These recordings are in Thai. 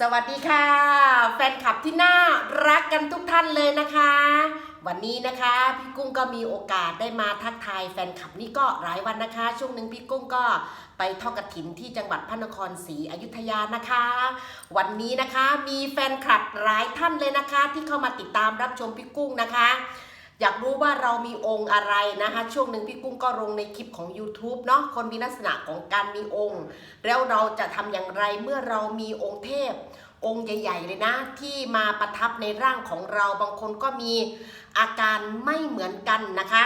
สวัสดีค่ะ แฟนคลับที่น่ารักกันทุกท่านเลยนะคะ วันนี้นะคะพี่กุ้งก็มีโอกาสได้มาทักทายแฟนคลับนี่ก็หลายวันนะคะ ช่วงหนึ่งพี่กุ้งก็ไปทอดกฐินที่จังหวัดพระนครศรีอยุธยานะคะ วันนี้นะคะมีแฟนคลับหลายท่านเลยนะคะ ที่เข้ามาติดตามรับชมพี่กุ้งนะคะ อยากรู้ว่าเรามีองค์อะไรนะคะ ช่วงหนึ่งพี่กุ้งก็ลงในคลิปของ YouTube เนาะคนมีลักษณะของการมีองค์ แล้วเราจะทำอย่างไรเมื่อเรามีองค์เทพ องค์ใหญ่ ๆ เลยนะ ที่มาประทับในร่างของเราบางคนก็มีอาการไม่เหมือนกันนะคะ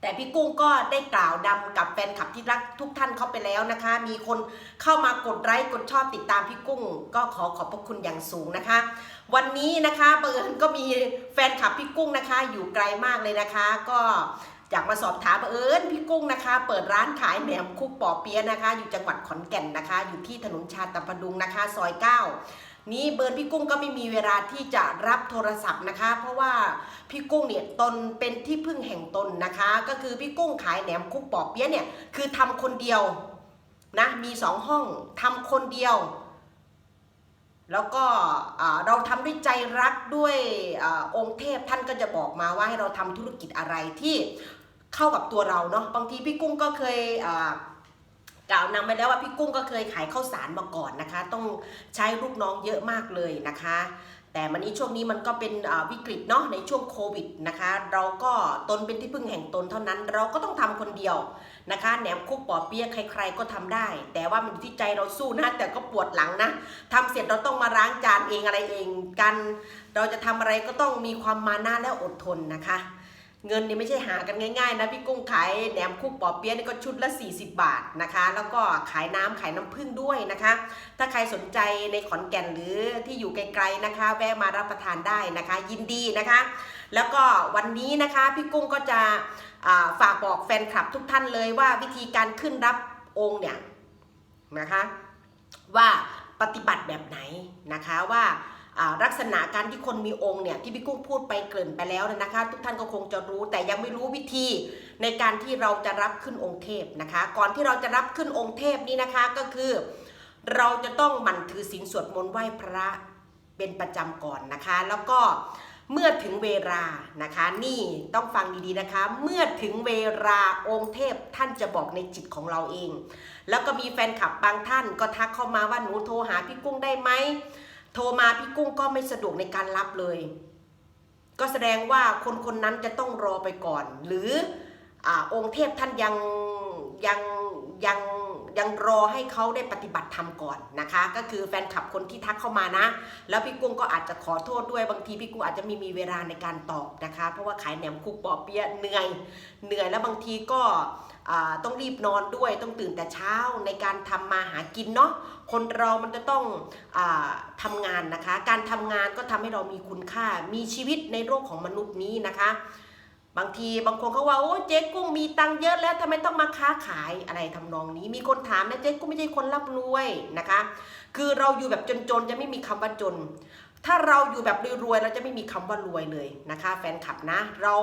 แต่พี่กุ้งก็ได้กล่าวดำกับแฟนคลับที่รักทุกท่านเข้าไปแล้วนะคะ มีคนเข้ามากดไลค์กดชอบติดตามพี่กุ้ง ก็ขอขอบพระคุณอย่างสูงนะคะ วันนี้นะคะเบิร์นก็มีแฟนคลับพี่กุ้งนะคะ อยู่ไกลมากเลยนะคะ ก็อยากมาสอบถามเอิญพี่กุ้งนะคะ เปิดร้านขายแหนมคุกปอเปี๊ยะนะคะ อยู่จังหวัดขอนแก่นนะคะ อยู่ที่ถนนชาตะพดุงนะคะ ซอยเก้านี่เบิร์นพี่กุ้งก็ไม่มีเวลาที่จะรับโทรศัพท์นะคะ เพราะว่าพี่กุ้งเนี่ยตนเป็นที่พึ่งแห่งตนนะคะ ก็คือพี่กุ้งขายแหนมคุกปอเปี๊ยะเนี่ยคือทำคนเดียวนะมีสองห้องทำคนเดียว แล้วก็เราทำด้วยใจรักด้วยอองค์เทพท่านก็จะบอกมาว่าให้เราทำธุรกิจอะไรที่เข้ากับตัวเราเนาะบางทีพี่กุ้งก็เคยกล่าวนำไปแล้วว่าพี่กุ้งก็เคยขายข้าวสารมาก่อนนะคะ ต้องใช้ลูกน้องเยอะมากเลยนะคะ แต่วันนี้ช่วงนี้มันก็เป็นวิกฤตเนาะในช่วงโควิดนะคะ เราก็ตนเป็นที่พึ่งแห่งตนเท่านั้น เราก็ต้องทำคนเดียว นะคะแหนมคุกปอเปี๊ยะใครๆก็ทำได้ แต่ว่ามันอยู่ที่ใจเราสู้นะแต่ก็ปวดหลังนะทำเสร็จเราต้องมาล้างจานเองอะไรเองกัน เราจะทำอะไรก็ต้องมีความมานะและอดทนนะคะ เงินนี่ไม่ใช่หากันง่ายๆนะพี่กุ้งขายแหนมคุกปอเปี๊ยะนี่ก็ชุดละ 40 บาทนะคะ แล้วก็ขายน้ำขายน้ำผึ้งด้วยนะคะ ถ้าใครสนใจในขอนแก่นหรือที่อยู่ไกลๆนะคะ แวะมารับประทานได้นะคะ ยินดีนะคะ แล้วก็วันนี้นะคะพี่กุ้งก็จะฝากบอกแฟนคลับทุกท่านเลยว่าวิธีการขึ้นรับองค์เนี่ยนะคะ ว่าปฏิบัติแบบไหนนะคะว่า ลักษณะการที่คนมีองค์เนี่ยที่พี่กุ้งพูดไปเกริ่นไปแล้วนะคะ ทุกท่านก็คงจะรู้แต่ยังไม่รู้วิธีในการที่เราจะรับขึ้นองค์เทพนะคะ ก่อนที่เราจะรับขึ้นองค์เทพนี่นะคะก็คือ เราจะต้องหมั่นถือศีลสวดมนต์ไหว้พระเป็นประจำก่อนนะคะ แล้วก็เมื่อถึงเวลานะคะนี่ต้องฟังดีๆนะคะ เมื่อถึงเวลาองค์เทพท่านจะบอกในจิตของเราเอง แล้วก็มีแฟนคลับบางท่านก็ทักเข้ามาว่าหนูโทรหาพี่กุ้งได้ไหม โทรมาพี่กุ้งก็ไม่สะดวกในการรับเลย ก็แสดงว่าคนคนนั้นจะต้องรอไปก่อน หรืออองค์เทพท่านยังยังยังยังรอให้เขาได้ปฏิบัติธรรมก่อนนะคะ ก็คือแฟนคลับคนที่ทักเข้ามานะ แล้วพี่กุ้งก็อาจจะขอโทษด้วยบางทีพี่กุ้งอาจจะไม่มีเวลาในการตอบนะคะ เพราะว่าขายแหนมคุกปอเปี๊ยะเหนื่อยเหนื่อยแล้วบางทีก็ต้องรีบนอนด้วยต้องตื่นแต่เช้าในการทำมาหากินเนาะ คนเรามันจะต้องอทำงานนะคะ การทำงานก็ทำให้เรามีคุณค่า มีชีวิตในโลกของมนุษย์นี้นะคะ บางทีบางคนเขาว่าโอ้เจ๊กุ้งมีตังเยอะแล้วทำไมต้องมาค้าขายอะไรทำนองนี้ มีคนถามนะเจ๊กุ้งไม่ใช่คนร่ำรวยนะคะ คือเราอยู่แบบจนๆจะไม่มีคำว่าจนถ้าเราอยู่แบบรวยๆเราจะไม่มีคำว่ารวยเลยนะคะ แฟนคลับนะ เรา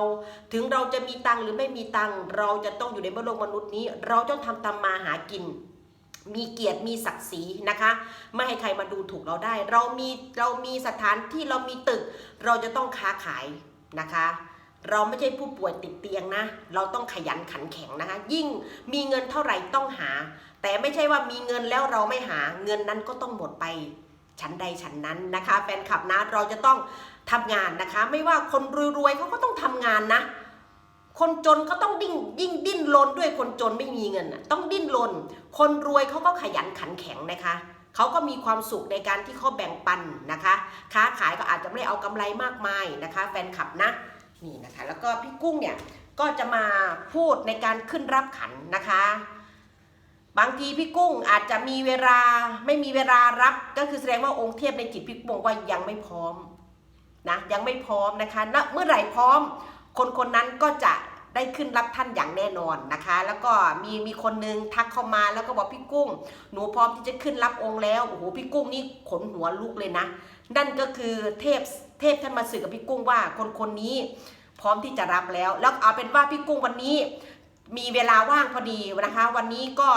ถึงเราจะมีตังหรือไม่มีตังเราจะต้องอยู่ในโลกมนุษย์นี้ เราต้องทำตามมาหากิน มีเกียรติมีศักดิ์ศรีนะคะ ไม่ให้ใครมาดูถูกเราได้ เรามีเรามีสถานที่เรามีตึก เราจะต้องค้าขายนะคะ เราไม่ใช่ผู้ป่วยติดเตียงนะ เราต้องขยันขันแข็งนะคะ ยิ่งมีเงินเท่าไหร่ต้องหา แต่ไม่ใช่ว่ามีเงินแล้วเราไม่หาเงินนั้นก็ต้องหมดไปชั้นใดชั้นนั้นนะคะ แฟนคลับนะเราจะต้องทำงานนะคะ ไม่ว่าคนรวยๆเขาก็ต้องทำงานนะ คนจนก็ต้องดิ้นยิ่งดิ้นรนด้วยคนจนไม่มีเงินน่ะต้องดิ้นรนคนรวยเขาก็ขยันขันแข็งนะคะเขาก็มีความสุขในการที่เขาแบ่งปันนะคะ ค้าขายก็อาจจะไม่ได้เอากำไรมากมายนะคะ แฟนคลับนะนี่นะคะ แล้วก็พี่กุ้งเนี่ยก็จะมาพูดในการขึ้นรับขันนะคะ บางทีพี่กุ้งอาจจะมีเวลาไม่มีเวลารับ ก็คือแสดงว่าองค์เทพในจิตพี่กุ้งว่ายังไม่พร้อมนะยังไม่พร้อมนะคะณเมื่อไหร่พร้อม คนคนนั้นก็จะได้ขึ้นรับท่านอย่างแน่นอนนะคะ แล้วก็มีมีคนนึงทักเข้ามาแล้วก็บอกพี่กุ้ง หนูพร้อมที่จะขึ้นรับองค์แล้วโอ้โหพี่กุ้งนี่ขนหัวลุกเลยนะ นั่นก็คือเทพเทพท่านมาสื่อกับพี่กุ้งว่าคนคนนี้พร้อมที่จะรับแล้ว แล้วเอาเป็นว่าพี่กุ้งวันนี้มีเวลาว่างพอดีนะคะ วันนี้ก็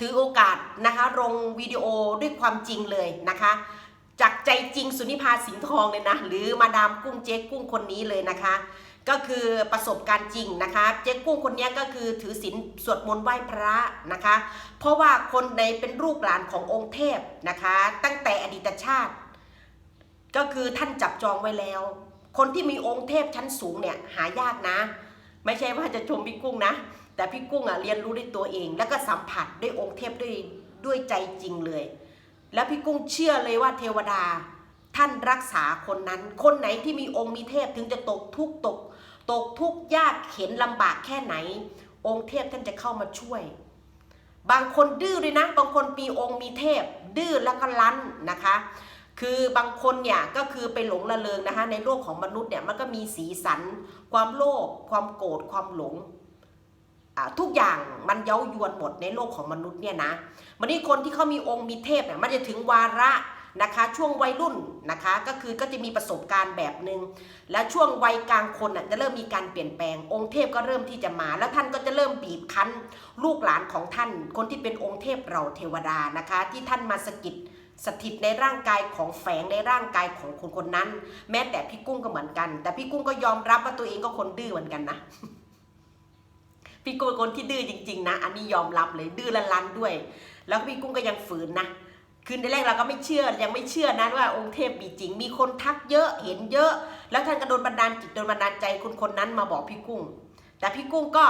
ถือโอกาสนะคะลงวิดีโอด้วยความจริงเลยนะคะจากใจจริงสุนิพาสิงห์ทองเลยนะ หรือมาดามกุ้งเจ๊กุ้งคนนี้เลยนะคะ ก็คือประสบการณ์จริงนะคะ เจ๊กุ้งคนนี้ก็คือถือศีลสวดมนต์ไหว้พระนะคะ เพราะว่าคนในเป็นลูกหลานขององค์เทพนะคะ ตั้งแต่อดีตชาติ ก็คือท่านจับจองไว้แล้ว คนที่มีองค์เทพชั้นสูงเนี่ยหายากนะ ไม่ใช่ว่าจะชมพี่กุ้งนะ แต่พี่กุ้งอะเรียนรู้ด้วยตัวเอง แล้วก็สัมผัสด้วยองค์เทพด้วยด้วยใจจริงเลย แล้วพี่กุ้งเชื่อเลยว่าเทวดาท่านรักษาคนนั้น คนไหนที่มีองค์มีเทพถึงจะตกทุกข์ตก ตกทุกข์ยากเข็นลำบากแค่ไหน องค์เทพท่านจะเข้ามาช่วย บางคนดื้อเลยนะบางคนมีองค์มีเทพ ดื้อแล้วก็รั้นนะคะ คือบางคนเนี่ยก็คือไปหลงละเลงนะคะ ในโลกของมนุษย์เนี่ยมันก็มีสีสัน ความโลภความโกรธความหลงทุกอย่างมันเย้ายวนหมดในโลกของมนุษย์เนี่ยนะวันนี้คนที่เขามีองค์มีเทพเนี่ยมันจะถึงวาระ นะคะช่วงวัยรุ่นนะคะก็คือก็จะมีประสบการณ์แบบหนึ่งและช่วงวัยกลางคนน่ะจะเริ่มมีการเปลี่ยนแปลง องค์เทพก็เริ่มที่จะมา แล้วท่านก็จะเริ่มบีบคั้นลูกหลานของท่าน คนที่เป็นองค์เทพเราเทวดานะคะ ที่ท่านมาสกิดสถิตในร่างกายของแฝงในร่างกายของคนคนนั้น แม้แต่พี่กุ้งก็เหมือนกัน แต่พี่กุ้งก็ยอมรับว่าตัวเองก็คนดื้อเหมือนกันนะพี่กุ้งคนที่ดื้อจริง ๆ นะ อันนี้ยอมรับเลยดื้อละลันด้วย แล้วพี่กุ้งก็ยังฝืนนะ คืนแรกเราก็ไม่เชื่อยังไม่เชื่อนะว่าองค์เทพมีจริง มีคนทักเยอะเห็นเยอะ แล้วท่านก็โดนบันดาลจิตโดนบันดาลใจคนคนนั้นมาบอกพี่กุ้ง แต่พี่กุ้งก็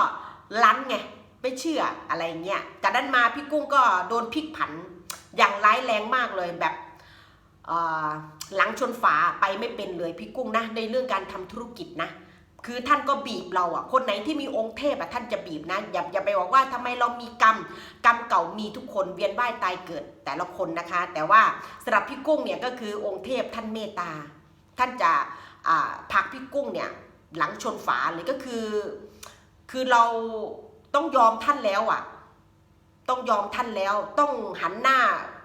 ลั้นไงไม่เชื่ออะไรเงี้ยจากนั้นมาพี่กุ้งก็โดนพลิกผันอย่างร้ายแรงมากเลยแบบหลังชนฝาไปไม่เป็นเลยพี่กุ้งนะในเรื่องการทำธุรกิจนะ คือท่านก็บีบเราอะคนไหนที่มีองค์เทพอะท่านจะบีบนะอย่าอย่าไปบอกว่าทำไมเรามีกรรมกรรมเก่ามีทุกคนเวียนว่ายตายเกิดแต่ละคนนะคะ แต่ว่าสำหรับพี่กุ้งเนี่ยก็คือองค์เทพท่านเมตตา ท่านจะอ่าผลักพี่กุ้งเนี่ยหลังชนฝาเลยก็คือ คือเราต้องยอมท่านแล้วอะต้องยอมท่านแล้วต้องหันหน้า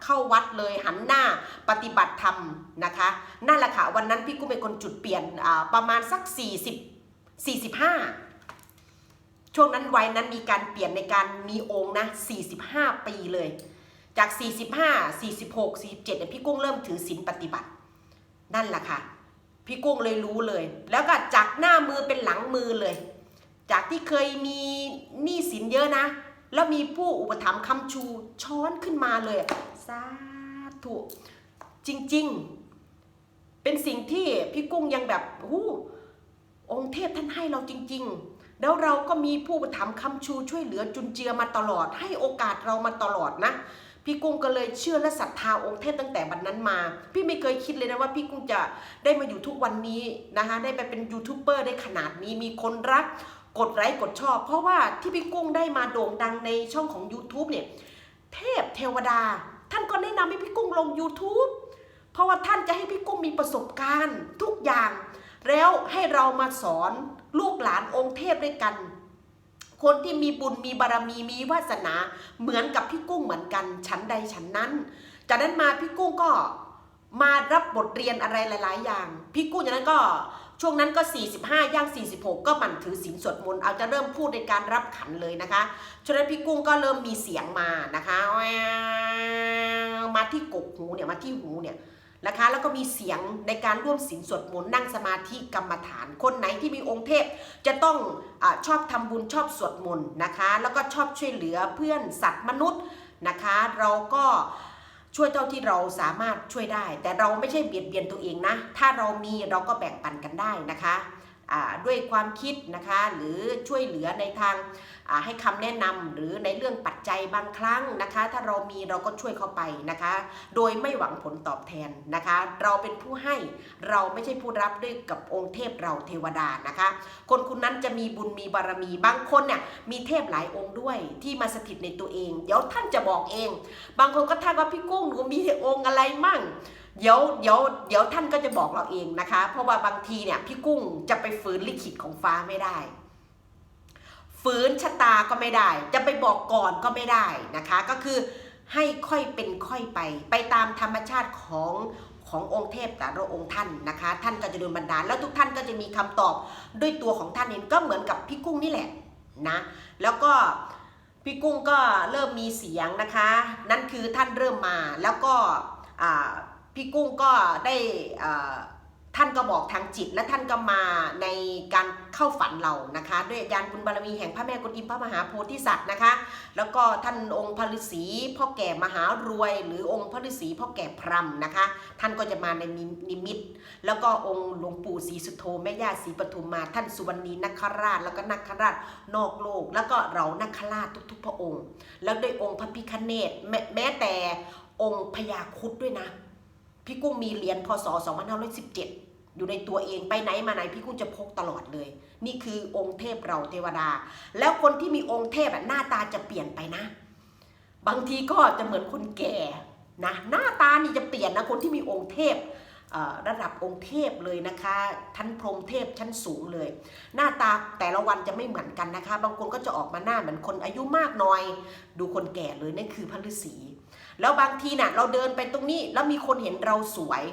เข้าวัดเลยหันหน้าปฏิบัติธรรมนะคะนั่นแหละค่ะวันนั้นพี่กุ้งเป็นคนจุดเปลี่ยนประมาณสัก 40 45 ช่วงนั้นวัยนั้นมีการเปลี่ยนในการมีองค์นะ 45 ปีเลย จาก 45 46 47เนี่ยพี่กุ้งเริ่มถือศีลปฏิบัติ นั่นแหละค่ะ พี่กุ้งเลยรู้เลย แล้วก็จากหน้ามือเป็นหลังมือเลย จากที่เคยมีหนี้สินเยอะนะ แล้วมีผู้อุปถัมภ์คำชูช้อนขึ้นมาเลยสาธุจริง ๆ เป็นสิ่งที่พี่กุ้งยังแบบหู องค์เทพท่านให้เราจริง ๆ แล้วเราก็มีผู้ถัมคำชูช่วยเหลือจุนเจือมาตลอด ให้โอกาสเรามาตลอดนะ พี่กุ้งก็เลยเชื่อและศรัทธาองค์เทพตั้งแต่บัดนนั้นมา พี่ไม่เคยคิดเลยนะว่าพี่กุ้งจะได้มาอยู่ทุกวันนี้นะคะ ได้ไปเป็นยูทูบเบอร์ได้ขนาดนี้มีคนรัก กดไลค์กดชอบ เพราะว่าที่พี่กุ้งได้มาโด่งดังในช่องของ YouTube เนี่ย เทพเทวดา ท่านก็แนะนำให้พี่กุ้งลง YouTube เพราะว่าท่านจะให้พี่กุ้งมีประสบการณ์ทุกอย่าง แล้วให้เรามาสอนลูกหลานองค์เทพด้วยกัน คนที่มีบุญมีบารมีมีวาสนาเหมือนกับพี่กุ้งเหมือนกัน ฉันใดฉันนั้น จากนั้นมาพี่กุ้งก็มารับบทเรียนอะไรหลาย ๆ อย่าง พี่กุ้งจากนั้นก็ช่วงนั้นก็ 45 ย่าง 46 ก็หมั่นถือศีลสวดมนต์เอาจะเริ่มพูดในการรับขันเลยนะคะช่วงนั้นพี่กุ้งก็เริ่มมีเสียงมานะคะ มาที่กกหูเนี่ยมาที่หูเนี่ย นะคะ แล้วก็มีเสียงในการร่วมศีลสวดมนต์นั่งสมาธิกรรมฐาน คนไหนที่มีองค์เทพจะต้องอชอบทำบุญชอบสวดมนต์นะคะ แล้วก็ชอบช่วยเหลือเพื่อนสัตว์มนุษย์นะคะ เราก็ช่วยเท่าที่เราสามารถช่วยได้ แต่เราไม่ใช่เบียดเบียนตัวเองนะ ถ้าเรามีเราก็แบ่งปันกันได้นะคะ ด้วยความคิดนะคะหรือช่วยเหลือในทางให้คำแนะนำหรือในเรื่องปัจจัยบางครั้งนะคะ ถ้าเรามีเราก็ช่วยเข้าไปนะคะ โดยไม่หวังผลตอบแทนนะคะ เราเป็นผู้ให้เราไม่ใช่ผู้รับด้วยกับองค์เทพเราเทวดานะคะ คนคนนั้นจะมีบุญมีบารมีบางคนเนี่ยมีเทพหลายองค์ด้วยที่มาสถิตในตัวเอง เดี๋ยวท่านจะบอกเอง บางคนก็ทักว่าพี่กุ้งหนูมีองค์อะไรมั่ง เดี๋ยวเดี๋ยวเดี๋ยวท่านก็จะบอกเราเองนะคะ เพราะว่าบางทีเนี่ยพี่กุ้งจะไปฝืนลิขิตของฟ้าไม่ได้ ฝืนชะตาก็ไม่ได้ จะไปบอกก่อนก็ไม่ได้นะคะ ก็คือให้ค่อยเป็นค่อยไป ไปตามธรรมชาติของขององค์เทพแต่ละองค์ท่านนะคะ ท่านก็จะโดนบันดาลแล้วทุกท่านก็จะมีคำตอบด้วยตัวของท่านเองก็เหมือนกับพี่กุ้งนี่แหละนะแล้วก็พพี่กุ้งก็เริ่มมีเสียงนะคะ นั่นคือท่านเริ่มมาแล้วก็อ่า พี่กุ้งก็ได้ท่านก็บอกทางจิตและท่านก็มาในการเข้าฝันเรานะคะ ด้วยยานบุญบารมีแห่งพระแม่กุนอิมพระมหาโพธิสัตว์นะคะ แล้วก็ท่านองค์พระฤาษีพ่อแก่มหารวย หรือองค์พระฤาษีพ่อแก่พรหมนะคะ ท่านก็จะมาในนิมิต แล้วก็องค์หลวงปู่ศรีสุโธแม่ย่าศรีปทุมมา ท่านสุวรรณีนักคราช แล้วก็นักคราชนอกโลก แล้วก็เรานักคราชทุก ๆ พระองค์ แล้วด้วยองค์พระพิคเนตแม้แต่องค์พญาครุดด้วยนะ พี่กุ้งมีเหรียญพศ 2517 อยู่ในตัวเองไปไหนมาไหนพี่กุ้งจะพกตลอดเลย นี่คือองค์เทพเราเทวดา แล้วคนที่มีองค์เทพหน้าตาจะเปลี่ยนไปนะ บางทีก็จะเหมือนคนแก่นะหน้าตานี่จะเปลี่ยนนะคนที่มีองค์เทพระดับองค์เทพเลยนะคะชั้นพรหมเทพชั้นสูงเลย หน้าตาแต่ละวันจะไม่เหมือนกันนะคะ บางคนก็จะออกมาหน้าเหมือนคนอายุมากน่อย ดูคนแก่เลยนั่นคือพระฤาษี แล้วบางทีน่ะเราเดินไปตรงนี้แล้วมีคนเห็นเราสวย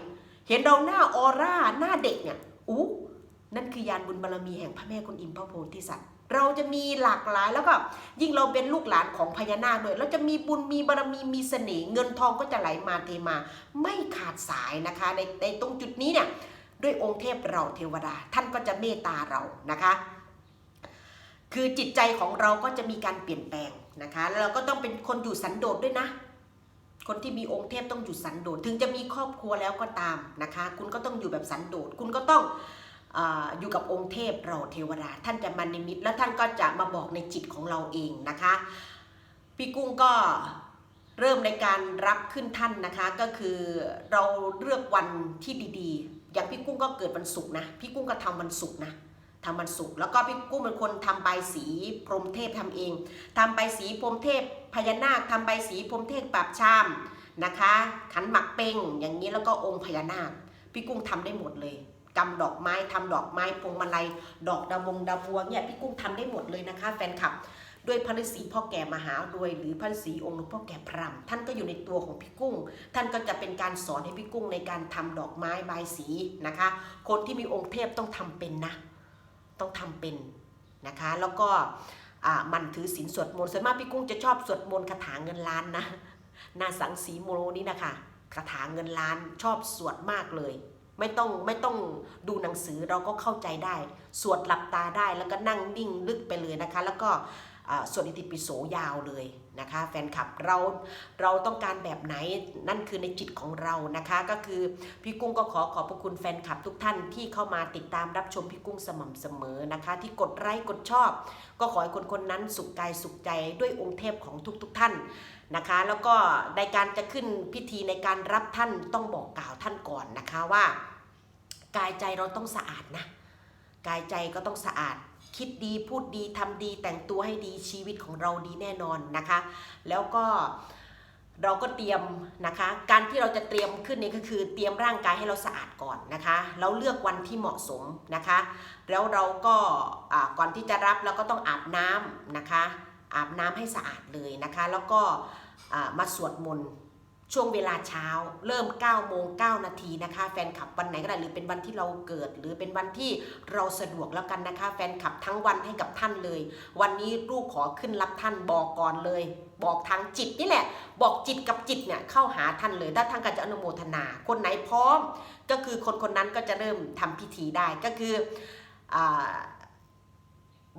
เห็นเราหน้าออร่าหน้าเด็กเนี่ยอู้นั่นคือยานบุญบารมีแห่งพระแม่กุนอิมพระโพธิสัตว์เราจะมีหลากหลายแล้วก็ยิ่งเราเป็นลูกหลานของพญานาคด้วยเราจะมีบุญมีบารมีมีเสน่ห์เงินทองก็จะไหลมาเทมา ไม่ขาดสายนะคะในในตรงจุดนี้เนี่ยด้วยองค์เทพเราเทวดา ท่านก็จะเมตตาเรานะคะ คือจิตใจของเราก็จะมีการเปลี่ยนแปลงนะคะแล้วเราก็ต้องเป็นคนอยู่สันโดษด้วยนะ คนที่มีองค์เทพต้องอยู่สันโดษถึงจะมีครอบครัวแล้วก็ตามนะคะ คุณก็ต้องอยู่แบบสันโดษคุณก็ต้องออยู่กับองค์เทพเราเทวดาท่านจะมานิมิตแล้วท่านก็จะมาบอกในจิตของเราเองนะคะ พี่กุ้งก็เริ่มในการรับขึ้นท่านนะคะ ก็คือเราเลือกวันที่ดีๆ อย่างพี่กุ้งก็เกิดวันศุกร์นะพี่กุ้งก็ทำวันศุกร์นะ ทำวันศุกร์แล้วก็พี่กุ้งเป็นคนทำใบสีพรมเทพทำเองทำใบสีพรมเทพพญานาคทำใบสีพรมเทพปราบชามนะคะ ขันหมักเป้งอย่างนี้แล้วก็องค์พญานาค พี่กุ้งทำได้หมดเลยกำดอกไม้ทำดอกไม้พวงมาลัย ดอกดาวงดาวบัวเนี่ยพี่กุ้งทำได้หมดเลยนะคะ แฟนคลับด้วยพระฤาษีพ่อแก่มหารวย หรือพระฤาษีองค์หลวงพ่อแก่พรหมท่านก็อยู่ในตัวของพี่กุ้ง ท่านก็จะเป็นการสอนให้พี่กุ้งในการทำดอกไม้ใบสีนะคะ คนที่มีองค์เทพต้องทำเป็นนะ ต้องทำเป็นนะคะแล้วก็มันถือศีลสวดมนต์ส่วนมากพี่กุ้งจะชอบสวดมนต์คาถาเงินล้านนะนาสังสีโมโนนี่นะคะคาถาเงินล้านชอบสวดมากเลย ไม่ต้องไม่ต้องดูหนังสือเราก็เข้าใจได้ สวดหลับตาได้แล้วก็นั่งนิ่งลึกไปเลยนะคะ แล้วก็สวดอิติปิโสยาวเลย นะคะแฟนคลับเราเราต้องการแบบไหนนั่นคือในจิตของเรานะคะ ก็คือพี่กุ้งก็ขอขอบพระคุณแฟนคลับทุกท่านที่เข้ามาติดตามรับชมพี่กุ้งสม่ำเสมอนะคะ ที่กดไลค์กดชอบ ก็ขอให้คนคนๆนั้นสุขกายสุขใจด้วยองค์เทพของทุกๆท่านนะคะ แล้วก็ในการจะขึ้นพิธีในการรับท่านต้องบอกกล่าวท่านก่อนนะคะว่า กายใจเราต้องสะอาดนะกายใจก็ต้องสะอาด คิดดีพูดดีทำดีแต่งตัวให้ดีชีวิตของเราดีแน่นอนนะคะ แล้วก็เราก็เตรียมนะคะ การที่เราจะเตรียมขึ้นนี่ก็คือเตรียมร่างกายให้เราสะอาดก่อนนะคะแล้วเลือกวันที่เหมาะสมนะคะ แล้วเราก็ก่อนที่จะรับเราก็ต้องอาบน้ำนะคะ อาบน้ำให้สะอาดเลยนะคะ แล้วก็มาสวดมนต์ ช่วงเวลาเช้าเริ่ม9โมง9นาทีนะคะ แฟนคลับวันไหนก็ได้หรือเป็นวันที่เราเกิด หรือเป็นวันที่เราสะดวกแล้วกันนะคะ แฟนคลับทั้งวันให้กับท่านเลย วันนี้ลูกขอขึ้นรับท่านบอกก่อนเลย บอกทางจิตนี่แหละ บอกจิตกับจิตเนี่ยเข้าหาท่านเลยถ้าทานก็จะอนุโมทนา คนไหนพร้อม ก็คือคนคนนั้นก็จะเริ่มทำพิธีได้ก็คืออ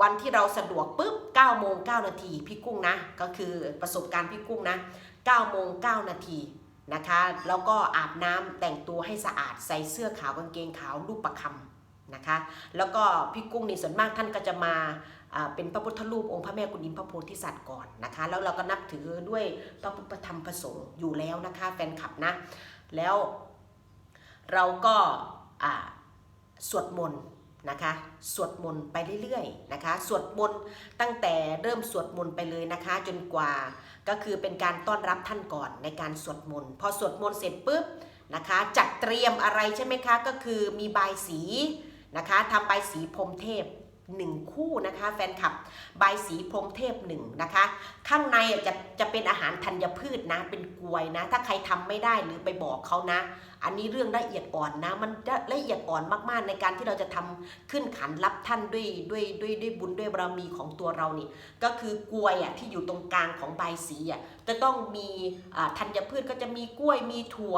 วันที่เราสะดวกปุ๊บ9โมง9นาทีพี่กุ้งนะ ก็คือประสบการณ์พี่กุ้งนะ 9โมง9นาทีนะคะแล้วก็อาบน้ำแต่งตัวให้สะอาดใส่เสื้อขาวกางเกงขาวรูปประคำนะคะแล้วก็พี่กุ้งนี่ส่วนมากท่านก็จะมาเป็นพระพุทธรูปองค์พระแม่กุณอิมพระโพธิสัตว์ก่อนนะคะแล้วเราก็นับถือด้วยพระพุทธธรรมประสงค์อยู่แล้วนะคะแฟนคลับนะแล้วเราก็สวดมนต์นะคะสวดมนต์ไปเรื่อยๆนะคะสวดมนต์ตั้งแต่เริ่มสวดมนต์ไปเลยนะคะจนกว่า ก็คือเป็นการต้อนรับท่านก่อนในการสวดมนต์พอสวดมนต์เสร็จปุ๊บนะคะจัดเตรียมอะไรใช่ไหมคะ ก็คือมีใบสีนะคะทำใบสีพรมเทพ หนึ่งคู่นะคะแฟนคลับใบสีพรมเทพหนึ่งนะคะ ข้างในจะจะเป็นอาหารธัญพืชนะเป็นกลวยนะ ถ้าใครทำไม่ได้หรือไปบอกเขานะ อันนี้เรื่องละเอียดอ่อนนะ มันละเอียดอ่อนมากๆ ในการที่เราจะทำขึ้นขันรับท่านด้วยด้วยด้วยด้วยบุญด้วยบารมีของตัวเรานี่ ก็คือกล้วยอะที่อยู่ตรงกลางของใบสีอะจะต้องมีธัญพืชก็จะมีกล้วยมีถั่ว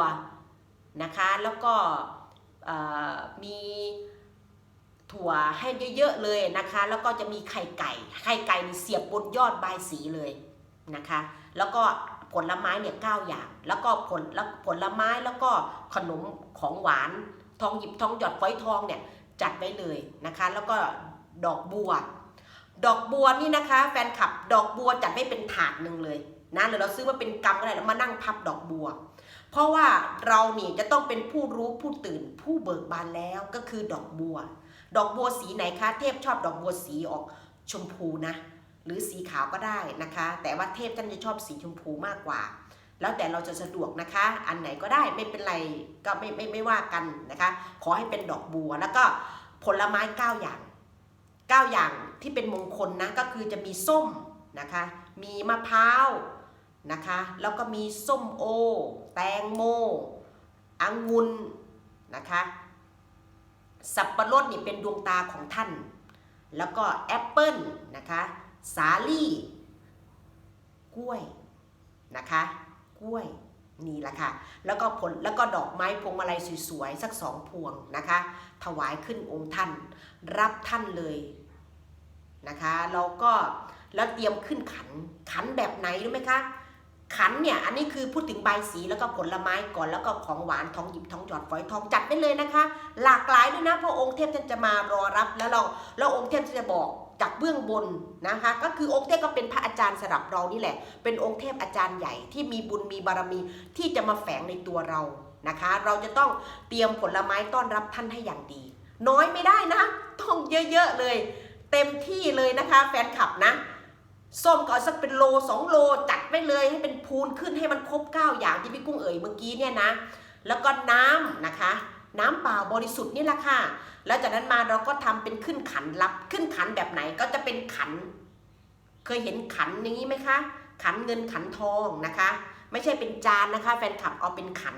นะคะ แล้วก็มี ถั่วให้เยอะๆเลยนะคะ แล้วก็จะมีไข่ไก่ ไข่ไก่นี่เสียบบนยอดใบสีเลยนะคะ แล้วก็ผลไม้เนี่ยเก้าอย่าง แล้วก็ผลแล้วผลไม้แล้วก็ขนมของหวาน ทองหยิบทองหยอดฝอยทองเนี่ยจัดไว้เลยนะคะ แล้วก็ดอกบัว ดอกบัวนี่นะคะ แฟนคลับดอกบัวจัดไม่เป็นถาดหนึ่งเลยนะหรือเราซื้อมาเป็นกำก็ได้แล้วมานั่งพับดอกบัว เพราะว่าเรานี่จะต้องเป็นผู้รู้ผู้ตื่นผู้เบิกบานแล้วก็คือดอกบัว ดอกบัวสีไหนคะเทพชอบดอกบัวสีออกชมพูนะ หรือสีขาวก็ได้นะคะ แต่ว่าเทพท่านจะชอบสีชมพูมากกว่า แล้วแต่เราจะสะดวกนะคะ อันไหนก็ได้ไม่เป็นไรก็ไม่ไม่ไม่ว่ากันนะคะ ขอให้เป็นดอกบัวแล้วก็ผลไม้เก้าอย่าง9อย่างที่เป็นมงคลนะก็คือจะมีส้มนะคะ มีมะพร้าวนะคะ แล้วก็มีส้มโอ แตงโมองุ่นนะคะ สับปะรดนี่เป็นดวงตาของท่าน แล้วก็แอปเปิลนะคะ สาลี่กล้วยนะคะ กล้วยนี่แหละค่ะ แล้วก็ผลแล้วก็ดอกไม้พวงมาลัยสวยๆสักสองพวงนะคะ ถวายขึ้นองค์ท่าน รับท่านเลยนะคะเราก็แล้วเตรียมขึ้นขันขันแบบไหนรู้ไหมคะ ขันเนี่ยอันนี้คือพูดถึงใบสีแล้วก็ผลไม้ก่อนแล้วก็ของหวานทองหยิบทองหยอดฝอยทองจัดไปเลยนะคะ หลากหลายด้วยนะพระองค์เทพท่านจะมารอรับแล้วเราแล้วองค์เทพจะบอกจากเบื้องบนนะคะ ก็คือองค์เทพก็เป็นพระอาจารย์สำหรับเรานี่แหละ เป็นองค์เทพอาจารย์ใหญ่ที่มีบุญมีบารมีที่จะมาแฝงในตัวเรานะคะ เราจะต้องเตรียมผลไม้ต้อนรับท่านให้อย่างดี น้อยไม่ได้นะ ต้องเยอะๆเลย เต็มที่เลยนะคะ แฟนคลับนะ ส้มก็เอาสักเป็นโลสองโลจัดไว้เลยให้เป็นพูนขึ้นให้มันครบเก้าอย่างที่พี่กุ้งเอ่ยเมื่อกี้เนี่ยนะ แล้วก็น้ำนะคะ น้ำเปล่าบริสุทธิ์นี่แหละค่ะ แล้วจากนั้นมาเราก็ทำเป็นขึ้นขันรับขึ้นขันแบบไหนก็จะเป็นขัน เคยเห็นขันอย่างนี้ไหมคะ ขันเงินขันทองนะคะ ไม่ใช่เป็นจานนะคะ แฟนคลับเอาเป็นขัน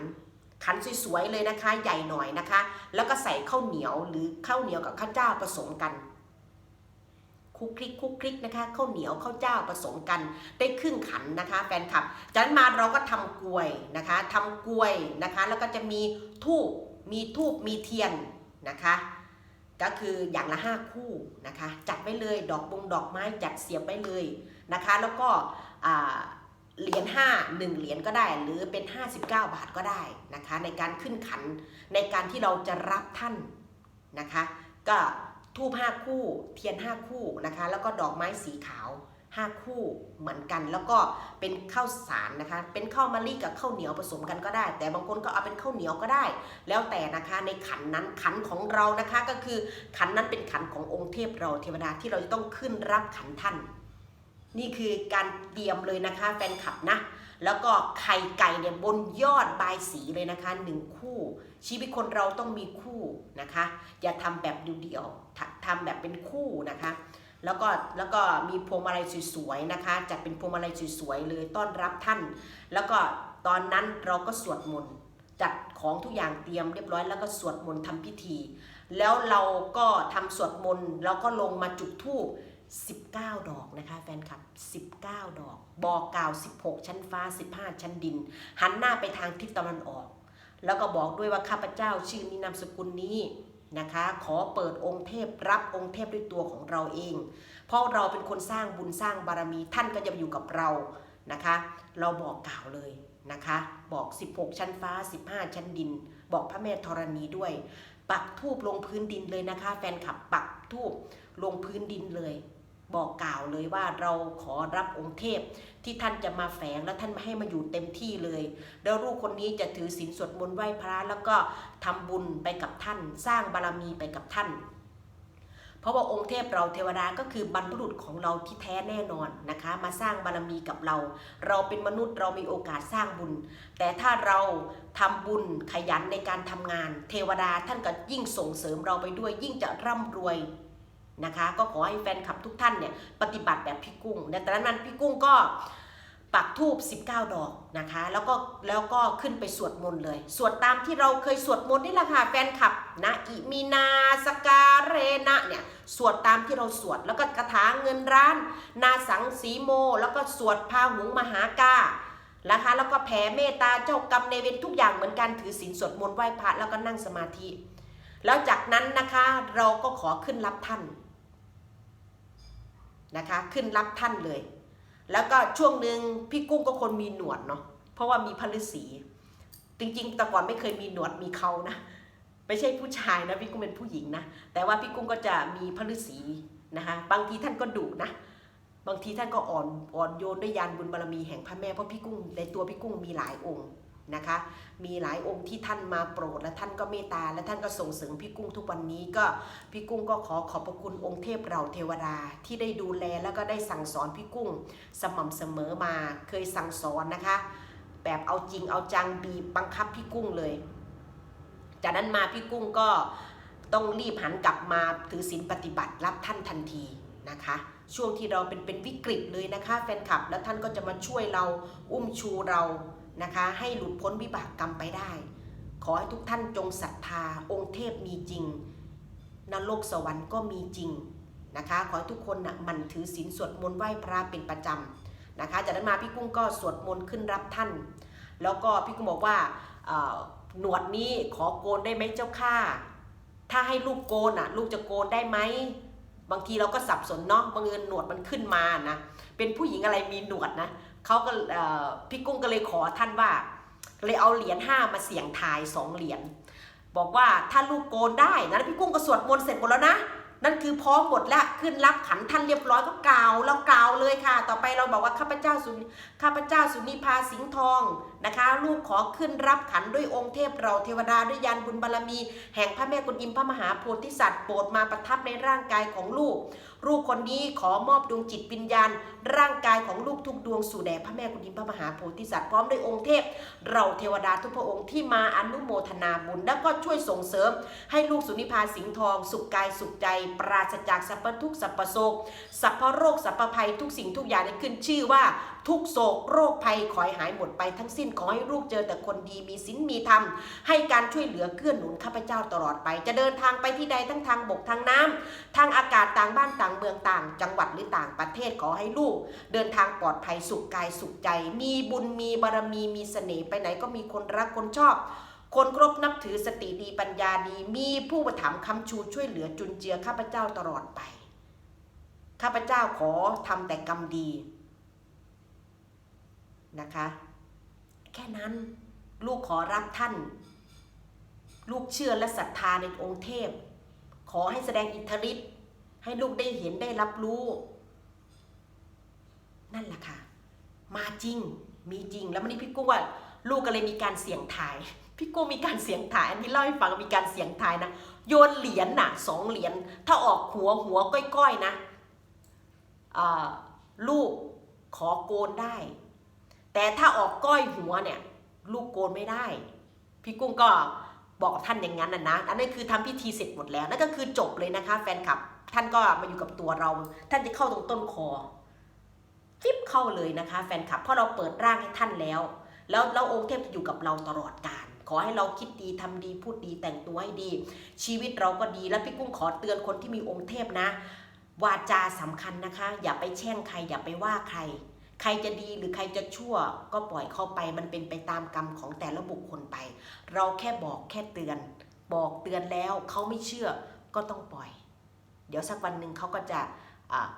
ขันสวยๆเลยนะคะ ใหญ่หน่อยนะคะ แล้วก็ใส่ข้าวเหนียวหรือข้าวเหนียวกับข้าวเจ้าผสมกัน คุกคลิกคุกคลิกนะคะข้าวเหนียวข้าวเจ้าผสมกันได้ครึ่งขันนะคะแฟนคลับ จากนั้นมาเราก็ทำกลวยนะคะทำกลวยนะคะ แล้วก็จะมีทูบมีทูบมีเทียนนะคะ ก็คืออย่างละห้าคู่นะคะ จัดไว้เลยดอกบงดอกไม้จัดเสียบไว้เลยนะคะ แล้วก็เหรียญห้าหนึ่งเหรียญก็ได้ หรือเป็น 59 บาทก็ได้นะคะ ในการขึ้นขันในการที่เราจะรับท่านนะคะ ก็ ทูบห้าคู่ เทียนห้าคู่นะคะ แล้วก็ดอกไม้สีขาวห้าคู่เหมือนกัน แล้วก็เป็นข้าวสารนะคะ เป็นข้าวมะลิกับข้าวเหนียวผสมกันก็ได้ แต่บางคนก็เอาเป็นข้าวเหนียวก็ได้ แล้วแต่นะคะในขันนั้นขันของเรานะคะก็คือขันนั้นเป็นขันขององค์เทพเราเทวดาที่เราจะต้องขึ้นรับขันท่าน นี่คือการเตรียมเลยนะคะแฟนคลับนะ แล้วก็ไข่ไก่เนี่ยบนยอดใบสีเลยนะคะหนึ่งคู่ ชีวิตคนเราต้องมีคู่นะคะ อย่าทำแบบเดียวๆทำทำแบบเป็นคู่นะคะ แล้วก็แล้วก็มีพวงมาลัยสวยๆนะคะจัดเป็นพวงมาลัยสวยๆเลยต้อนรับท่าน แล้วก็ตอนนั้นเราก็สวดมนต์จัดของทุกอย่างเตรียมเรียบร้อยแล้วก็สวดมนต์ทำพิธี แล้วเราก็ทำสวดมนต์แล้วก็ลงมาจุดธูป19 ดอกนะคะแฟนคลับ 19 ดอก บอกกล่าว 16 ชั้นฟ้า 15 ชั้นดิน หันหน้าไปทางทิศตะวันออก แล้วก็บอกด้วยว่าข้าพเจ้าชื่อนี้นามสกุลนี้นะคะ ขอเปิดองค์เทพรับองค์เทพด้วยตัวของเราเอง เพราะเราเป็นคนสร้างบุญสร้างบารมีท่านก็จะอยู่กับเรานะคะ เราบอกกล่าวเลยนะคะ บอก 16 ชั้นฟ้า 15 ชั้นดิน บอกพระแม่ธรณีด้วย ปักทูบลงพื้นดินเลยนะคะ แฟนคลับปักทูบลงพื้นดินเลย บอกกล่าวเลยว่าเราขอรับองค์เทพที่ท่านจะมาแฝงแล้วท่านมาให้มาอยู่เต็มที่เลย แล้วลูกคนนี้จะถือศีลสวดมนต์ไหว้พระแล้วก็ทำบุญไปกับท่าน สร้างบารมีไปกับท่าน เพราะว่าองค์เทพเราเทวดาก็คือบรรพบุรุษของเราที่แท้แน่นอนนะคะ มาสร้างบารมีกับเรา เราเป็นมนุษย์เรามีโอกาสสร้างบุญ แต่ถ้าเราทำบุญขยันในการทำงาน เทวดาท่านก็ยิ่งส่งเสริมเราไปด้วยยิ่งจะร่ำรวย นะคะ ก็ขอให้แฟนคลับทุกท่านเนี่ยปฏิบัติแบบพี่กุ้งในต่นั้นพี่กุ้งก็ปักทูบ19 ดอกนะคะ แล้วก็แล้วก็ขึ้นไปสวดมนต์เลย สวดตามที่เราเคยสวดมนต์นี่แหละค่ะแฟนคลับนะอิมีนาสการเรนะเนี่ยสวดตามที่เราสวดแล้วก็คาถาเงินร้าน นาสังสีโม แล้วก็สวดพาหุงมหากานะคะแล้วก็แผ่เมตตาเจ้ากรรมในเวรทุกอย่างเหมือนกันถือศีลสวดมนต์ไหว้พระแล้วก็นั่งสมาธิ แล้วจากนั้นนะคะเราก็ขอขึ้นรับท่าน นะคะ ขึ้นรับท่านเลย แล้วก็ช่วงหนึ่งพี่กุ้งก็คนมีหนวดเนาะเพราะว่ามีพระฤาษีจริงๆแต่ก่อนไม่เคยมีหนวดมีเขานะไม่ใช่ผู้ชายนะพี่กุ้งเป็นผู้หญิงนะแต่ว่าพี่กุ้งก็จะมีพระฤาษีนะคะบางทีท่านก็ดุนะบางทีท่านก็อ่อนอ่อนโยนด้วยยานบุญบารมีแห่งพระแม่เพราะพี่กุ้งในตัวพี่กุ้งมีหลายองค์ นะคะ มีหลายองค์ที่ท่านมาโปรดและท่านก็เมตตา และท่านก็ส่งเสริมพี่กุ้งทุกวันนี้ก็พี่กุ้งก็ขอขอบพระคุณองค์เทพเราเทวดาที่ได้ดูแลแล้วก็ได้สั่งสอนพี่กุ้งสม่ำเสมอมาเคยสั่งสอนนะคะ แบบเอาจริงเอาจังบีบบังคับพี่กุ้งเลย จากนั้นมาพี่กุ้งก็ต้องรีบหันกลับมาถือศีลปฏิบัติรับท่านทันทีนะคะช่วงที่เราเป็นเป็นวิกฤตเลยนะคะแฟนคลับ แล้วท่านก็จะมาช่วยเราอุ้มชูเรา นะคะ ให้หลุดพ้นวิบากกรรมไปได้ ขอให้ทุกท่านจงศรัทธาองค์เทพมีจริงนรกสวรรค์ก็มีจริงนะคะ ขอให้ทุกคนนะมันถือศีลสวดมนต์ไหว้พระเป็นประจำนะคะ จากนั้นมาพี่กุ้งก็สวดมนต์ขึ้นรับท่าน แล้วก็พี่กุ้งบอกว่าหนวดนี้ขอโกนได้ไหมเจ้าข้าถ้าให้ลูกโกนอะลูกจะโกนได้ไหม บางทีเราก็สับสนเนาะบังเอิญหนวดมันขึ้นมานะ เป็นผู้หญิงอะไรมีหนวดนะ เขาก็พี่กุ้งก็เลยขอท่านว่าเลยเอาเหรียญห้ามาเสี่ยงทายสองเหรียญบอกว่าถ้าลูกโกนได้นั้นพี่กุ้งก็สวดมนต์เสร็จหมดแล้วนะนั่นคือพร้อมหมดแล้วขึ้นรับขันท่านเรียบร้อยก็กล่าวแล้วกล่าวเลยค่ะ ต่อไปเราบอกว่าข้าพเจ้าสุนข้าพเจ้าสุนิพาสิงห์ทอง นะคะ ลูกขอขึ้นรับขันด้วยองค์เทพเราเทวดาด้วยยานบุญบารมี แห่งพระแม่กุณอิมพระมหาโพธิสัตว์โปรดมาประทับในร่างกายของลูก ลูกคนนี้ขอมอบดวงจิตวิญญาณ ร่างกายของลูกทุกดวงสู่แด่พระแม่กุณอิมพระมหาโพธิสัตว์พร้อมด้วยองค์เทพ เราเทวดาทุกพระองค์ที่มาอนุโมทนาบุญแล้วก็ช่วยส่งเสริม ให้ลูกสุนิพาสิงห์ทอง สุขกายสุขใจ ปราศจากสัพพทุกสัพพโศกสัพพโรคสัพพภัยทุกสิ่งทุกอย่างได้ขึ้นชื่อว่า ทุกโศกโรคภัยขอให้หายหมดไปทั้งสิ้นขอให้ลูกเจอแต่คนดีมีศีลมีธรรมให้การช่วยเหลือเกื้อหนุนข้าพเจ้าตลอดไป จะเดินทางไปที่ใดทั้งทางบกทางน้ำทางอากาศต่างบ้านต่างเมืองต่าง จังหวัดหรือต่างประเทศขอให้ลูก เดินทางปลอดภัยสุขกายสุขใจ มีบุญมีบารมีมีเสน่ห์ไปไหนก็มีคนรักคนชอบคนครบนับถือสติดีปัญญาดีมีผู้ประถมคำชูช่วยเหลือจุนเจือข้าพเจ้าตลอดไป ข้าพเจ้าขอทำแต่กรรมดี นะคะ แค่นั้นลูกขอรับท่าน ลูกเชื่อและศรัทธาในองค์เทพ ขอให้แสดงอิทธิฤทธิ์ให้ลูกได้เห็นได้รับรู้ นั่นแหละค่ะ มาจริงมีจริงแล้ววันนี้พี่กุ้งว่า ลูกก็เลยมีการเสี่ยงทาย พี่กุ้งมีการเสี่ยงทายอันนี้เล่าให้ฟังมีการเสี่ยงทายนะโยนเหรียญน่ะสองเหรียญถ้าออกหัวหัวก้อยๆนะลูกขอโกนได้ แต่ถ้าออกก้อยหัวเนี่ย ลูกโกนไม่ได้ พี่กุ้งก็บอกท่านอย่างนั้นนะนะอันนั้นคือทำพิธีเสร็จหมดแล้วนั่นก็คือจบเลยนะคะ แฟนคลับ ท่านก็มาอยู่กับตัวเรา ท่านจะเข้าตรงต้นคอฟิบเข้าเลยนะคะ แฟนคลับเพราะเราเปิดร่างให้ท่านแล้ว แล้วแล้วองค์เทพจะอยู่กับเราตลอดกาลขอให้เราคิดดีทำดีพูดดีแต่งตัวให้ดี ชีวิตเราก็ดีแล้วพี่กุ้งขอเตือนคนที่มีองค์เทพนะ วาจาสำคัญนะคะ อย่าไปแช่งใคร อย่าไปว่าใคร ใครจะดีหรือใครจะชั่วก็ปล่อยเข้าไป มันเป็นไปตามกรรมของแต่ละบุคคลไป เราแค่บอกแค่เตือน บอกเตือนแล้วเขาไม่เชื่อก็ต้องปล่อย เดี๋ยวสักวันหนึ่งเขาก็จะ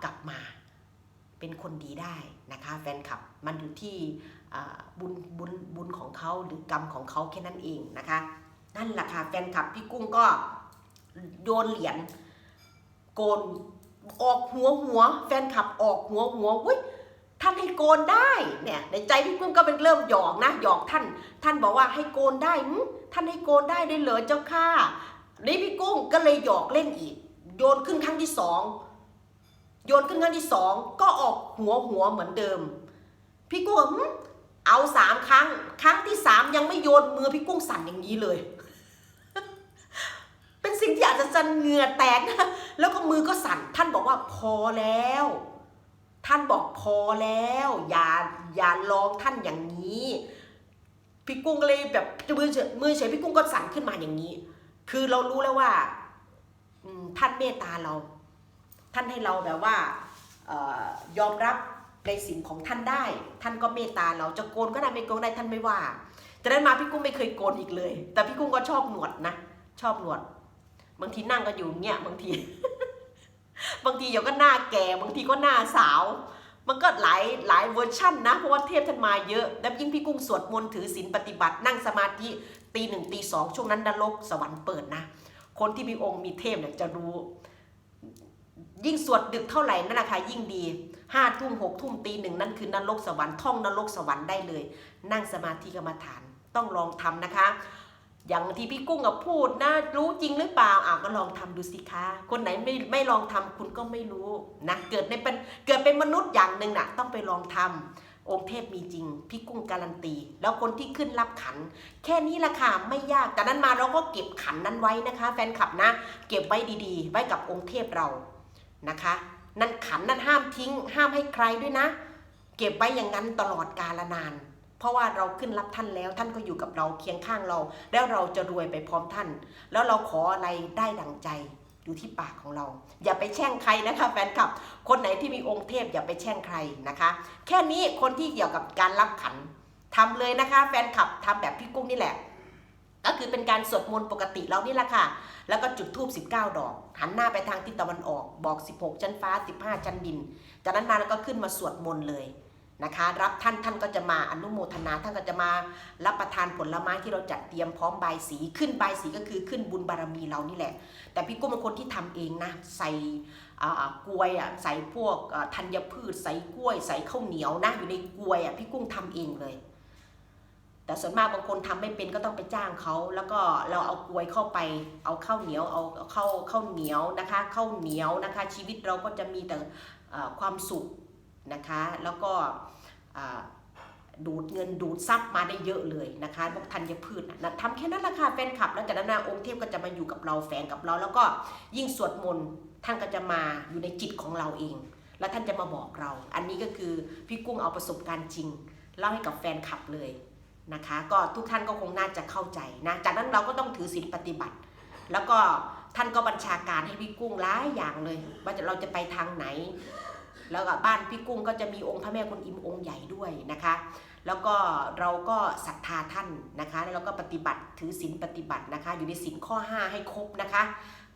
กลับมาเป็นคนดีได้นะคะแฟนคลับมันอยู่ที่บุญบุญบุญของเขาหรือกรรมของเขาแค่นั้นเองนะคะ นั่นแหละค่ะแฟนคลับพี่กุ้งก็โยนเหรียญโกนออกหัวหัว แฟนคลับออกหัวหัวอุ้ย ท่านให้โกนได้เนี่ยในใจพี่กุ้งก็เป็นเริ่มหยอกนะหยอกท่าน ท่านบอกว่าให้โกนได้ท่านให้โกนได้ได้เหรอเจ้าค่ะนี่พี่กุ้งก็เลยหยอกเล่นอีก โยนขึ้นครั้งที่สองโยนขึ้นครั้งที่สองก็ออกหัวหัวเหมือนเดิม พี่กุ้งเอาสามครั้ง ครั้งที่สามยังไม่โยนมือพี่กุ้งสั่นอย่างนี้เลย เป็นสิ่งที่อาจจะจันเหงื่อแตกนะแล้วก็มือก็สั่นท่านบอกว่าพอแล้ว ท่านบอกพอแล้ว อย่าอย่าลองท่านอย่างนี้พี่กุ้งก็เลยแบบมือเฉยมือเฉยพี่กุ้งก็สั่นขึ้นมาอย่างนี้ คือเรารู้แล้วว่าท่านเมตตาเรา ท่านให้เราแบบว่าออยอมรับในสิ่งของท่านได้ ท่านก็เมตตาเราจะโกนก็ได้ไม่โกนได้ท่านไม่ว่าจากนั้นมาพี่กุ้งไม่เคยโกนอีกเลย แต่พี่กุ้งก็ชอบหนวดนะชอบหนวด บางทีนั่งก็อยู่เงี้ยบางที บางทีเดี๋ยวก็หน้าแก่ บางทีก็หน้าสาว มันก็หลายหลายเวอร์ชั่นนะ เพราะว่าเทพท่านมาเยอะ แล้วยิ่งพี่กุ้งสวดมนต์ถือศีลปฏิบัตินั่งสมาธิตีหนึ่งตีสองช่วงนั้นนรกสวรรค์เปิดนะ คนที่มีองค์มีเทพเนี่ยจะรู้ ยิ่งสวดดึกเท่าไหร่นั่นแหละค่ะยิ่งดีห้าทุ่มหกทุ่มตีหนึ่งนั่นคือนรกสวรรค์ท่องนรกสวรรค์ได้เลย นั่งสมาธิกรรมฐานต้องลองทำนะคะ อย่างที่พี่กุ้งกับพูดนะรู้จริงหรือเปล่าอะก็ลองทำดูสิคะ คนไหนไม่ไม่ลองทำคุณก็ไม่รู้นะเกิดในเป็นเกิดเป็นมนุษย์อย่างหนึ่งน่ะต้องไปลองทำองค์เทพมีจริง พี่กุ้งการันตี แล้วคนที่ขึ้นรับขัน แค่นี้ละค่ะไม่ยากแต่นั้นมาเราก็เก็บขันนั้นไว้นะคะ แฟนคลับนะ เก็บไว้ดีๆ ไว้กับองค์เทพเรานะคะ นั่นขันนั้นห้ามทิ้ง ห้ามให้ใครด้วยนะ เก็บไว้อย่างนั้นตลอดกาลนาน เพราะว่าเราขึ้นรับท่านแล้วท่านก็อยู่กับเราเคียงข้างเรา แล้วเราจะรวยไปพร้อมท่าน แล้วเราขออะไรได้ดังใจอยู่ที่ปากของเรา อย่าไปแช่งใครนะคะแฟนคลับ คนไหนที่มีองค์เทพอย่าไปแช่งใครนะคะ แค่นี้คนที่เกี่ยวกับการรับขันทำเลยนะคะ แฟนคลับทำแบบพี่กุ้งนี่แหละ ก็คือเป็นการสวดมนต์ปกติเรานี่แหละค่ะ แล้วก็จุดธูป19 ดอก หันหน้าไปทางทิศตะวันออก บอก 16 ชั้นฟ้า 15 ชั้นดิน จากนั้นมาแล้วก็ขึ้นมาสวดมนต์เลย นะคะ รับท่านท่านก็จะมาอนุโมทนาท่านก็จะมารับประทานผลไม้ที่เราจัดเตรียมพร้อมใบสีขึ้นใบสีก็คือขึ้นบุญบารมีเรานี่แหละ แต่พี่กุ้งเป็นคนที่ทำเองนะใส่กล้วยอะใส่พวกธัญพืช ใส่กล้วย ใส่ข้าวเหนียวนะอยู่ในกล้วยอะพี่กุ้งทำเองเลยแต่ส่วนมากบางคนทำไม่เป็นก็ต้องไปจ้างเขาแล้วก็เราเอากลวยเข้าไป เอาข้าวเหนียวเอาเข้าวข้าวเหนียวนะคะข้าวเหนียวนะคะ ชีวิตเราก็จะมีแต่ความสุข นะคะ แล้วก็ดูดเงินดูดทรัพย์มาได้เยอะเลยนะคะพวกธัญพืชนะทำแค่นั้นแหละค่ะแฟนคลับ แล้วจากนั้นนะองค์เทพก็จะมาอยู่กับเราแฝงกับเรา แล้วก็ยิ่งสวดมนต์ท่านก็จะมาอยู่ในจิตของเราเอง แล้วท่านจะมาบอกเรา อันนี้ก็คือพี่กุ้งเอาประสบการณ์จริงเล่าให้กับแฟนคลับเลยนะคะ ก็ทุกท่านก็คงน่าจะเข้าใจนะจากนั้นเราก็ต้องถือศีลปฏิบัติ แล้วก็ท่านก็บัญชาการให้พี่กุ้งหลายอย่างเลย ว่าจะเราจะไปทางไหน แล้วก็บ้านพี่กุ้งก็จะมีองค์พระแม่กุนอิมองค์ใหญ่ด้วยนะคะ แล้วก็เราก็ศรัทธาท่านนะคะ แล้วเราก็ปฏิบัติถือศีลปฏิบัตินะคะ อยู่ในศีลข้อ 5 ให้ครบนะคะ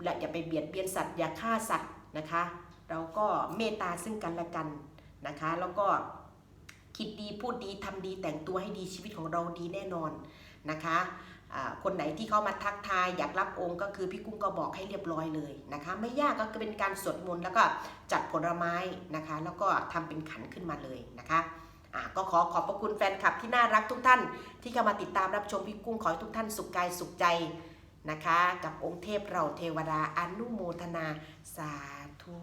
และอย่าไปเบียดเบียนสัตว์อย่าฆ่าสัตว์นะคะ เราก็เมตตาซึ่งกันและกันนะคะ แล้วก็คิดดีพูดดีทำดีแต่งตัวให้ดีชีวิตของเราดีแน่นอนนะคะ คนไหนที่เขามาทักทายอยากรับองค์ก็คือพี่กุ้งก็บอกให้เรียบร้อยเลยนะคะ ไม่ยากก็เป็นการสวดมนต์แล้วก็จัดผลไม้นะคะ แล้วก็ทำเป็นขันขึ้นมาเลยนะคะอะก็ขอขอบพระคุณแฟนคลับที่น่ารักทุกท่าน ที่เข้ามาติดตามรับชมพี่กุ้งขอให้ทุกท่านสุขกายสุขใจนะคะ กับองค์เทพเราเทวดาอนุโมทนาสาธุ